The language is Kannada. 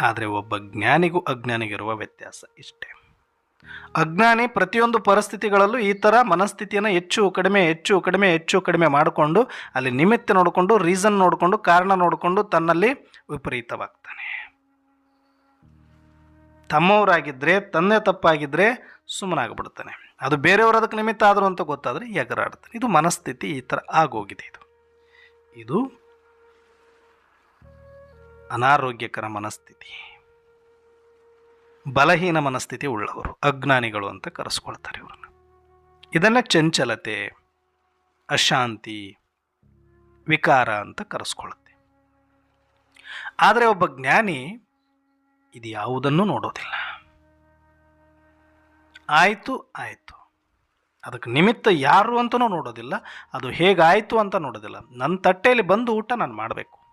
ಆದರೆ ಒಬ್ಬ ಜ್ಞಾನಿಗೂ ಅಜ್ಞಾನಿಗಿರುವ ವ್ಯತ್ಯಾಸ ಇಷ್ಟೇ. ಅಜ್ಞಾನಿ ಪ್ರತಿಯೊಂದು ಪರಿಸ್ಥಿತಿಗಳಲ್ಲೂ ಈ ಥರ ಮನಸ್ಥಿತಿಯನ್ನು ಹೆಚ್ಚು ಕಡಿಮೆ ಹೆಚ್ಚು ಕಡಿಮೆ ಹೆಚ್ಚು ಕಡಿಮೆ ಮಾಡಿಕೊಂಡು, ಅಲ್ಲಿ ನಿಮಿತ್ತ ನೋಡಿಕೊಂಡು ರೀಸನ್ ನೋಡಿಕೊಂಡು, ಕಾರಣ ನೋಡಿಕೊಂಡು ತನ್ನಲ್ಲಿ ವಿಪರೀತವಾಗ್ತಾನೆ. ತಮ್ಮವರಾಗಿದ್ದರೆ ತಂದೆ ತಪ್ಪಾಗಿದ್ದರೆ ಸುಮ್ಮನಾಗ್ಬಿಡ್ತಾನೆ. ಅದು ಬೇರೆಯವ್ರು ಅದಕ್ಕೆ ನಿಮಿತ್ತ ಆದರೂ ಅಂತ ಗೊತ್ತಾದರೆ ಎಗರಾಡ್ತಾನೆ. ಇದು ಮನಸ್ಥಿತಿ ಈ ಥರ ಆಗೋಗಿದೆ ಇದು. ಇದು ಅನಾರೋಗ್ಯಕರ ಮನಸ್ಥಿತಿ. ಬಲಹೀನ ಮನಸ್ಥಿತಿ ಉಳ್ಳವರು, ಅಜ್ಞಾನಿಗಳು ಅಂತ ಕರೆಸ್ಕೊಳ್ತಾರೆ ಇವ್ರನ್ನ. ಇದನ್ನು ಚಂಚಲತೆ, ಅಶಾಂತಿ, ವಿಕಾರ ಅಂತ ಕರೆಸ್ಕೊಳ್ಳುತ್ತೆ ಆದರೆ ಒಬ್ಬ ಜ್ಞಾನಿ ಇದು ಯಾವುದನ್ನು ನೋಡೋದಿಲ್ಲ. ಆಯಿತು ಆಯಿತು. ಅದಕ್ಕೆ ನಿಮಿತ್ತ ಯಾರು ಅಂತಲೂ ನೋಡೋದಿಲ್ಲ, ಅದು ಹೇಗಾಯಿತು ಅಂತ ನೋಡೋದಿಲ್ಲ. ನನ್ನ ತಟ್ಟೆಯಲ್ಲಿ ಬಂದು ಊಟ ನಾನು ಮಾಡಬೇಕು.